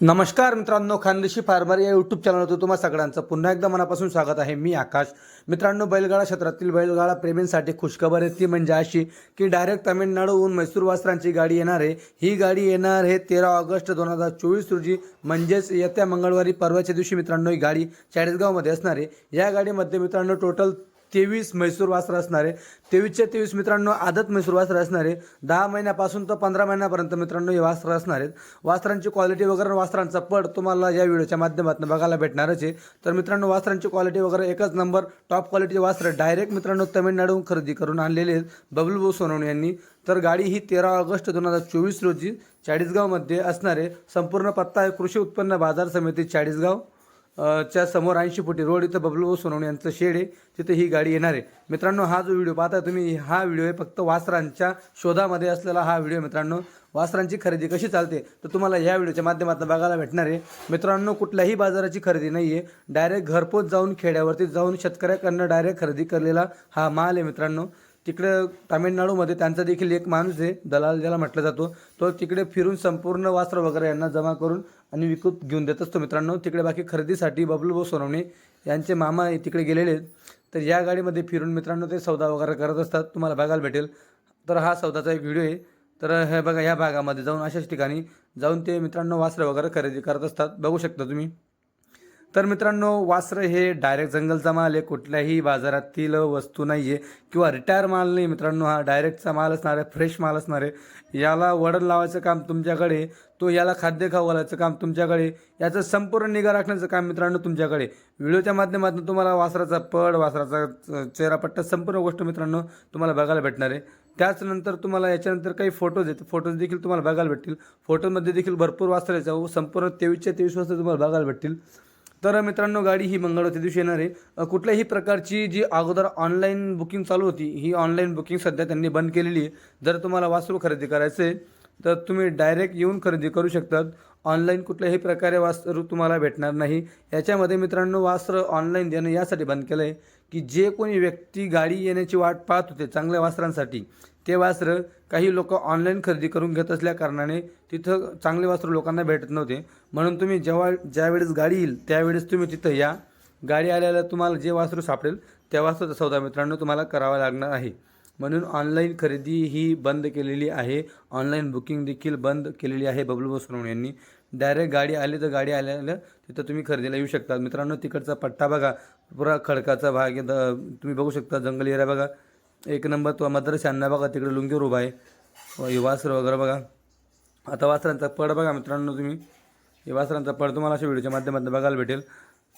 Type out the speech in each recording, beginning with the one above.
नमस्कार मित्रांनो खानदेशी फार्मर या यूट्यूब चॅनलवर तुम्हा सगळ्यांचं पुन्हा एकदा मनापासून स्वागत आहे. मी आकाश. मित्रांनो बैलगाडा क्षेत्रातील बैलगाडा प्रेमींसाठी खुशखबर आहे. ती म्हणजे अशी की डायरेक्ट तामिळनाडूहून मैसूर वासरांची गाडी येणार आहे. ही गाडी येणार आहे तेरा ऑगस्ट दोन हजार चोवीस रोजी. म्हणजेच येत्या मंगळवारी परवाच्या दिवशी मित्रांनो ही गाडी चाळीसगावमध्ये असणार आहे. या गाडीमध्ये मित्रांनो टोटल तेवीस म्हैसूर वासरं असणारे तेवीसच्या तेवीसचे तेवीस मित्रांनो आदत म्हैसूर वासर असणारे दहा महिन्यापासून तर पंधरा महिन्यापर्यंत मित्रांनो हे वासरं असणार आहेत. वासरांची क्वालिटी वगैरे वासरांचा पड तुम्हाला या व्हिडिओच्या माध्यमातून बघायला भेटणारच आहे. तर मित्रांनो वासरांची क्वालिटी वगैरे एकच नंबर टॉप क्वालिटीचे वास्त्र डायरेक्ट मित्रांनो तमिळनाडूहून खरेदी करून आणलेले आहेत. बबलू भाऊ सोनवणे यांनी. तर गाडी ही तेरा ऑगस्ट दोन हजार चोवीस रोजी चाळीसगावमध्ये असणारे संपूर्ण पत्ता आहे कृषी उत्पन्न बाजार समिती चाळीसगाव. च्या समोर ऐंशी फुटी रोड इथं बबलू सोनवणे यांचं शेड आहे. तिथे ही गाडी येणार आहे. मित्रांनो हा जो व्हिडिओ पाहता तुम्ही हा व्हिडिओ आहे फक्त वासरांच्या शोधामध्ये असलेला हा व्हिडिओ मित्रांनो. वासरांची खरेदी कशी चालते तर तुम्हाला या व्हिडिओच्या माध्यमातून बघायला भेटणार आहे. मित्रांनो कुठल्याही बाजाराची खरेदी नाही आहे डायरेक्ट घरपोच जाऊन खेड्यावरती जाऊन शेतकऱ्याकडनं डायरेक्ट खरेदी करलेला हा माल आहे मित्रांनो. तिकडं तामिळनाडूमध्ये त्यांचा देखील एक माणूस आहे दलाल ज्याला म्हटला जातो तो तिकडे फिरून संपूर्ण वास्त्र वगैरे यांना जमा करून आणि विकत घेऊन देत असतो. मित्रांनो तिकडे बाकी खरेदीसाठी बबलूभाऊ सोनवणे यांचे मामा तिकडे गेलेले आहेत. तर या गाडीमध्ये फिरून मित्रांनो ते सौदा वगैरे करत असतात. तुम्हाला बघायला भेटेल. तर हा सौदाचा एक व्हिडिओ आहे. तर हे बघा या भागामध्ये जाऊन अशाच ठिकाणी जाऊन ते मित्रांनो वस्त्र वगैरे खरेदी करत असतात. बघू शकता तुम्ही. तर मित्रांनो वासरं हे डायरेक्ट जंगलचा माल आहे कुठल्याही बाजारातील वस्तू नाही आहे किंवा रिटायर माल नाही मित्रांनो हा डायरेक्टचा माल असणार आहे फ्रेश माल असणार आहे. याला वडण लावायचं काम तुमच्याकडे तो याला खाद्य खाऊ घालायचं काम तुमच्याकडे याचं संपूर्ण निगा राखण्याचं काम मित्रांनो तुमच्याकडे. व्हिडिओच्या माध्यमातून तुम्हाला वासराचा पड वासराचा चेहरापट्टा संपूर्ण गोष्ट मित्रांनो तुम्हाला बघायला भेटणार आहे. त्याचनंतर तुम्हाला याच्यानंतर काही फोटोज आहेत. फोटोज देखील तुम्हाला बघायला भेटतील. फोटोमध्ये देखील भरपूर वासरायचं संपूर्ण तेवीसच्या तेवीस वाजता तुम्हाला बघायला भेटतील. तर मित्रांनो गाडी ही मंगळवारच्या दिवशी येणार आहे. कुठल्याही प्रकारची जी अगोदर ऑनलाईन बुकिंग चालू होती ही ऑनलाईन बुकिंग सध्या त्यांनी बंद केलेली आहे. जर तुम्हाला वासरू खरेदी करायचं आहे तर तुम्ही डायरेक्ट येऊन खरेदी करू शकतात. ऑनलाईन कुठल्याही प्रकारे वास्त्र तुम्हाला भेटणार नाही. याच्यामध्ये मित्रांनो वास्त्र ऑनलाईन देणं यासाठी बंद केलं आहे की जे कोणी व्यक्ती गाडी येण्याची वाट पाहत होते चांगल्या वास्त्रांसाठी ते वासरं काही लोक ऑनलाईन खरेदी करून घेत असल्या कारणाने तिथं चांगले वासरं लोकांना भेटत नव्हते. म्हणून तुम्ही जेव्हा ज्यावेळेस गाडी येईल त्यावेळेस तुम्ही तिथं या. गाडी आल्याला तुम्हाला जे वासरू सापडेल त्या वासरूचा सौदा मित्रांनो तुम्हाला करावा लागणार आहे. म्हणून ऑनलाईन खरेदी ही बंद केलेली आहे. ऑनलाईन बुकिंग देखील बंद केलेली आहे बबलू बसवण यांनी. डायरेक्ट गाडी आली तर गाडी आल्याला तिथं तुम्ही खरेदीला येऊ शकता. मित्रांनो तिकडचा पट्टा बघा. पुरा खडकाचा भाग द- तुम्ही बघू शकता जंगल एरिया बघा. एक नंबर तो मद्रशांना बघा तिकडे लुंगीवर उभा आहे. वासर वगैरे बघा. आता वासरांचा पड बघा मित्रांनो तुम्ही. हे वासरांचा पड तुम्हाला अशा व्हिडिओच्या माध्यमातून बघायला भेटेल.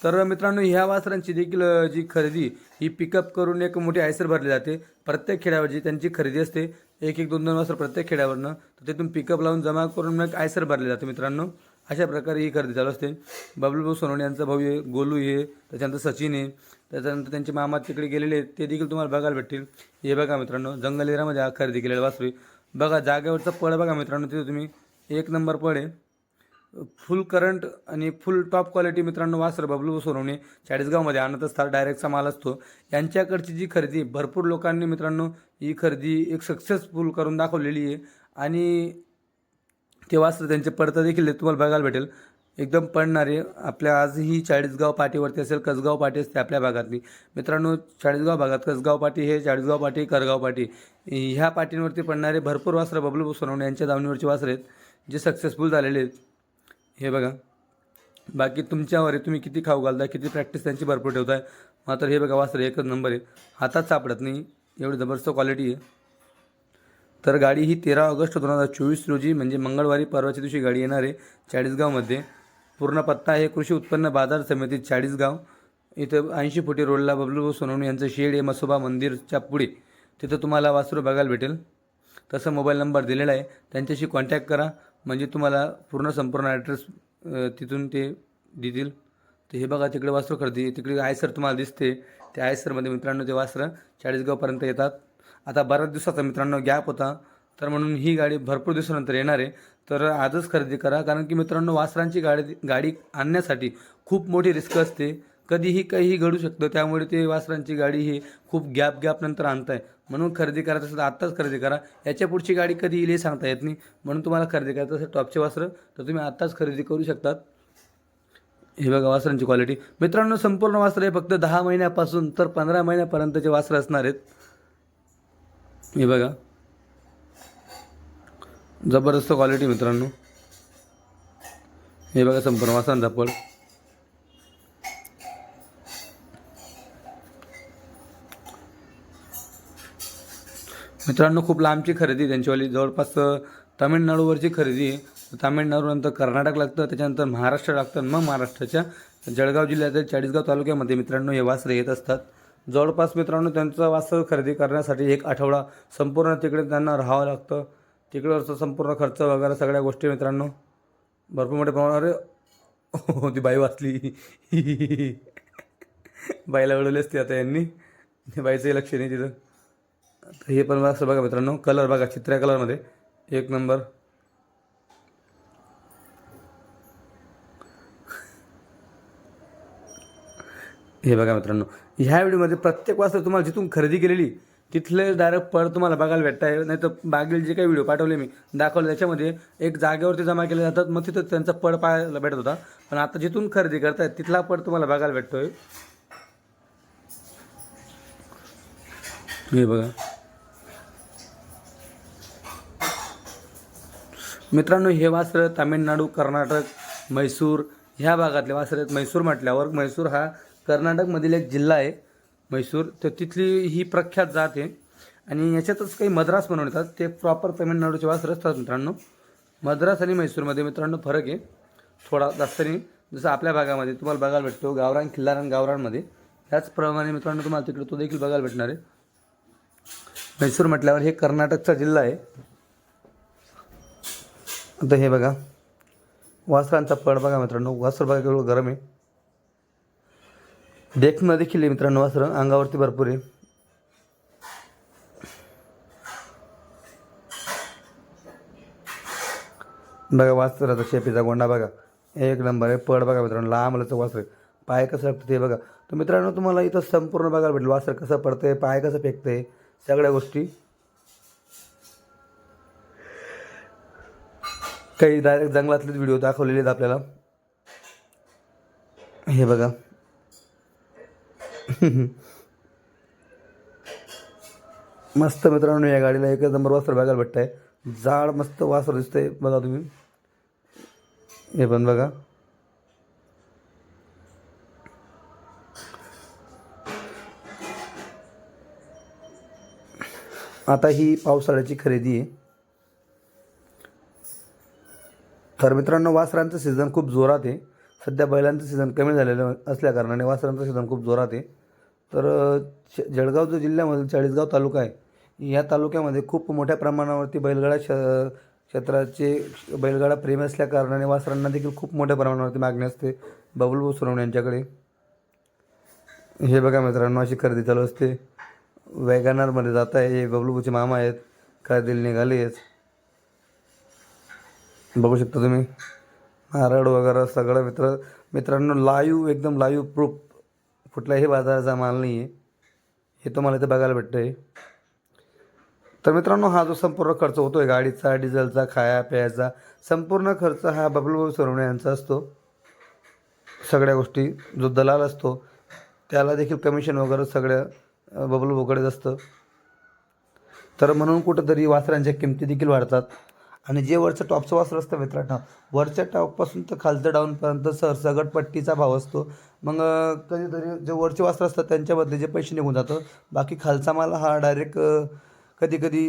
तर मित्रांनो ह्या वासरांची देखील जी खरेदी ही पिकअप करून एक मोठी आयसर भरली जाते. प्रत्येक खेड्यावर जी त्यांची खरेदी असते. एक एक दोन दोन वासर प्रत्येक खेड्यावरनं. तर तिथून पिकअप लावून जमा करून मग आयसर भरले जाते मित्रांनो. अशा प्रकारे ही खरेदी चालू असते. बबलूभाऊ सोनवणे यांचा भाऊ आहे गोलू आहे त्याच्यानंतर सचिन आहे त्याच्यानंतर त्यांचे मामा तिकडे गेलेले आहेत ते देखील तुम्हाला बघायला भेटतील. हे बघा मित्रांनो जंगल एरियामध्ये हा खरेदी केलेला वासरू आहे. बघा जागेवरचा पळ बघा मित्रांनो तिथे तुम्ही एक नंबर पळ आहे. फुल करंट आणि फुल टॉप क्वालिटी मित्रांनो वासर बबलू सोनवणे चाळीसगावमध्ये आणत असतात डायरेक्टचा माल असतो. यांच्याकडची जी खरेदी भरपूर लोकांनी मित्रांनो ही खरेदी एक सक्सेसफुल करून दाखवलेली आहे. आणि ते वासरं त्यांचे पडतं देखील तुम्हाला बघायला भेटेल. एकदम पडणारे आपल्या आजही चाळीसगाव पाटीवरती असेल कसगाव पाटी असते आपल्या भागातली. मित्रांनो चाळीसगाव भागात कसगाव पाटी हे चाळीसगाव पाटी करगाव पाटी ह्या पाटींवरती पडणारे भरपूर वासरं बबलू सोनवणे यांच्या दावणीवरचे वासरे आहेत जे सक्सेसफुल झालेले आहेत. हे बघा. बाकी तुमच्यावर आहे तुम्ही किती खाऊ घालताय किती प्रॅक्टिस त्यांची भरपूर ठेवताय. मात्र हे बघा वासरे एकच नंबर आहे. हातात सापडत नाही एवढी जबरदस्त क्वालिटी आहे. तर गाडी ही तेरा ऑगस्ट दोन हजार चोवीस रोजी म्हणजे मंगळवारी परवाच्या दिवशी गाडी येणार आहे चाळीसगावमध्ये. पूर्ण पत्ता आहे कृषी उत्पन्न बाजार समिती चाळीसगाव. इथं ऐंशी फुटी रोडला बबलू सोनवणे यांचं शेड आहे मसोबा मंदिरच्या पुढे. तिथं तुम्हाला वासरू बघायला भेटेल. तसं मोबाईल नंबर दिलेला आहे. त्यांच्याशी कॉन्टॅक्ट करा. म्हणजे तुम्हाला पूर्ण संपूर्ण ॲड्रेस तिथून ते देतील. तर हे बघा तिकडे वासरू खरेदी. तिकडे आयसर तुम्हाला दिसते. त्या आयसरमध्ये मित्रांनो ते वासरं चाळीसगावपर्यंत येतात. आता बऱ्याच दिवसाचा मित्रांनो गॅप होता. तर म्हणून ही गाडी भरपूर दिवसानंतर येणार आहे. तर आजच खरेदी करा. कारण की मित्रांनो वासरांची गाडी गाडी आणण्यासाठी खूप मोठी रिस्क असते. कधीही काहीही घडू शकतं. त्यामुळे ते वासरांची गाडी ही खूप गॅप गॅप नंतर आणताय. म्हणून खरेदी करायचं असेल तर आत्ताच खरेदी करा. याच्या पुढची गाडी कधी येईल हे सांगता येत नाही. म्हणून तुम्हाला खरेदी करायचं असेल टॉपचे वस्त्र तर तुम्ही आत्ताच खरेदी करू शकतात. हे बघा वासरांची क्वालिटी मित्रांनो संपूर्ण वासरं हे फक्त दहा महिन्यापासून तर पंधरा महिन्यापर्यंतचे वासरं असणार आहेत. हे बघा. जबरदस्त क्वालिटी मित्रांनो. हे बघा संपूर्ण वासान पळ मित्रांनो खूप लांबची खरेदी त्यांच्यावाली जवळपास तामिळनाडूवरची खरेदी आहे. तामिळनाडूनंतर कर्नाटक लागतं त्याच्यानंतर महाराष्ट्र लागतं मग महाराष्ट्राच्या जळगाव जिल्ह्यातील चाळीसगाव तालुक्यामध्ये मित्रांनो हे वासरे येत असतात. जवळपास मित्रांनो त्यांचं वास्तव खरेदी करण्यासाठी एक आठवडा संपूर्ण तिकडे त्यांना राहावं लागतं. तिकडचा संपूर्ण खर्च वगैरे सगळ्या गोष्टी मित्रांनो भरपूर मोठ्या प्रमाणावर हो ती बाई वाचली. बाईला उडवली असते आता यांनी. बाईचंही लक्ष नाही तिथं. तर हे पण असं बघा मित्रांनो कलर बघा चित्र्या कलरमध्ये. एक नंबर. हे बघा मित्रांनो ह्या व्हिडिओमध्ये प्रत्येक वाजता तुम्हाला जिथून खरेदी केलेली तिथले डायरेक्ट पळ तुम्हाला बघायला भेटत आहे नाही तर बागेल जे काही व्हिडिओ पाठवले मी दाखवले त्याच्यामध्ये एक जागेवरती जमा केले जातात. मग तिथं त्यांचा पड पाहायला भेटत होता. पण आता जिथून खरेदी करतायत तिथला पड तुम्हाला बघायला भेटतोय. हे बघा. मित्रांनो हे वासर तामिळनाडू कर्नाटक म्हैसूर ह्या भागातले वासर आहेत. म्हैसूर म्हटल्यावर म्हैसूर हा कर्नाटकमधील एक जिल्हा आहे म्हैसूर. तर तिथली ही प्रख्यात जात आहे. आणि याच्यातच काही मद्रास म्हणून येतात. ते प्रॉपर तामिळनाडूचे वासर असतात मित्रांनो. मद्रास आणि म्हैसूरमध्ये मित्रांनो फरक आहे. थोडा जास्त नाही जसं आपल्या भागामध्ये तुम्हाला बघायला भेटतो गावरान खिल्लार गावरानमध्ये. त्याचप्रमाणे मित्रांनो तुम्हाला तिकडे तो देखील बघायला भेटणार आहे. म्हैसूर म्हटल्यावर हे कर्नाटकचा जिल्हा आहे. आता हे बघा. वासरांचा पड बघा मित्रांनो. वासर बघा केवढं गरम आहे. डेक्समध्ये देखील आहे मित्रांनो वासर अंगावरती भरपूर आहे. बघा वासराचा शेपीचा गोंडा बघा. एक नंबर आहे पड बघा मित्रांनो लांबलचं वासर. आहे. पाय कसं लागतं ते बघा. तर मित्रांनो तुम्हाला इथं संपूर्ण बघायला भेटेल वासर कसं पडतंय पाय कसं फेकतंय सगळ्या गोष्टी. काही डायरेक्ट जंगलातलेच व्हिडिओ दाखवलेले आहेत आपल्याला. हे बघा. मस्त मित्रांनो या गाडीला एकच नंबर वासर बघायला भेटत आहे जाड मस्त वासर दिसतंय बघा तुम्ही. हे पण बघा. आता ही पावसाळ्याची खरेदी आहे. तर मित्रांनो वासरांचं सीझन खूप जोरात आहे. सध्या बैलांचं सीझन कमी झालेलं असल्या कारणाने वासरांचं सीझन खूप जोरात आहे. तर श- जळगाव जो जिल्ह्यामधील चाळीसगाव तालुका आहे. या तालुक्यामध्ये खूप मोठ्या प्रमाणावरती बैलगाडा श क्षेत्राचे बैलगाडा प्रेमी असल्या कारणाने वासरांना देखील खूप मोठ्या प्रमाणावरती मागणी असते. बबलभाऊ सुरवण यांच्याकडे. हे बघा मित्रांनो अशी खरेदी चालू असते. वॅगनारमध्ये जात आहे. हे बबलूभाऊचे मामा आहेत. खरेदीला निघाले आहेत. बघू शकता तुम्ही. नारळ वगैरे सगळं मित्र मित्रांनो लाईव एकदम लाईव प्रूफ. कुठल्याही बाजाराचा माल नाही आहे हे तुम्हाला इथे बघायला भेटतं आहे तर मित्रांनो हा जो संपूर्ण खर्च होतो आहे गाडीचा डिझेलचा खाया प्यायचा संपूर्ण खर्च हा बबलूभाऊ सोरवणे यांचा असतो. सगळ्या गोष्टी जो दलाल असतो त्याला देखील कमिशन वगैरे सगळ्या बबलू बबलूभाऊकडेच असतं. तर म्हणून कुठंतरी वासरांच्या किमती देखील वाढतात. आणि जे वरचं टॉपचं वासर असतं मित्रांनो वरच्या टॉपपासून तर खालचं डाऊनपर्यंत सरसगट पट्टीचा भाव असतो. मग कधीतरी जे वरचे वासर असतात त्यांच्यामधले जे पैसे निघून जातं. बाकी खालचा माल हा डायरेक्ट कधी कधी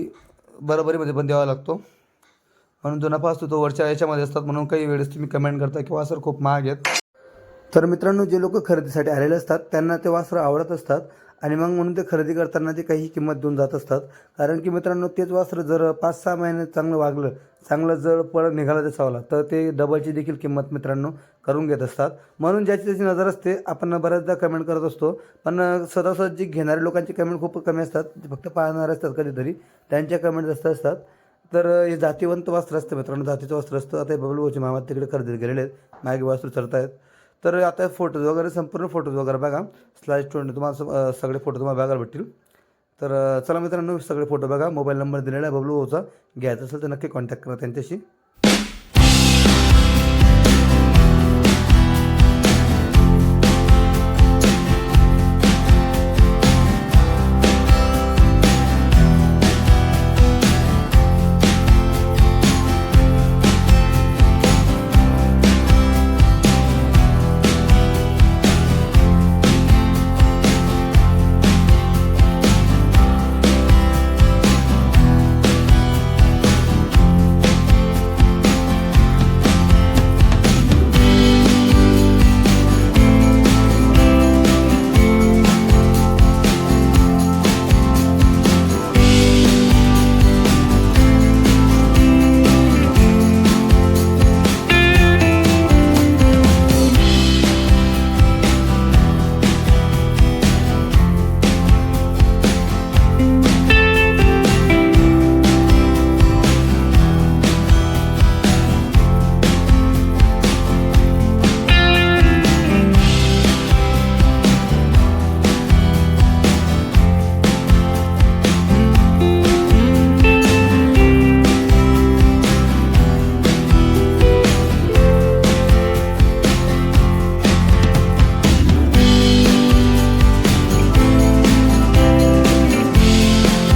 बरोबरीमध्ये पण द्यावा लागतो. म्हणून जो नफा असतो तो वरच्या याच्यामध्ये असतात. म्हणून काही वेळेस तुम्ही कमेंट करता की वासर खूप महाग आहेत. तर मित्रांनो जे लोक खरेदीसाठी आलेले असतात त्यांना ते वासरं आवडत असतात. आणि मग म्हणून ते खरेदी करताना ते काही किंमत देऊन जात असतात. कारण की मित्रांनो तेच वस्त्र जर पाच सहा महिने चांगलं वागलं चांगलं जर पळ निघाला त्या चावला तर ते डबलची देखील किंमत मित्रांनो करून घेत असतात. म्हणून ज्याची त्याची नजर असते आपण बऱ्याचदा कमेंट करत असतो. पण सदासद जी घेणाऱ्या लोकांची कमेंट खूप कमी असतात ते फक्त पाहणारे असतात कधीतरी त्यांच्या कमेंट जास्त असतात. तर हे जातीवंत वस्त्र असतं मित्रांनो जातीचं वस्त्र असतं. आता हे बबलूची मामा तिकडे खरेदी गेलेले आहेत. मागे वस्त्र चढत आहेत तर आता फोटोज वगैरे संपूर्ण फोटोज वगैरे बघा. स्लाईड ट्वेंटी तुम्हाला स- सगळे फोटो तुम्हाला बघायला भेटतील. तर चला मित्रांनो सगळे फोटो बघा. मोबाईल नंबर दिलेला आहे बबलू भाऊचा घ्यायचा असेल तर नक्की कॉन्टॅक्ट करा त्यांच्याशी.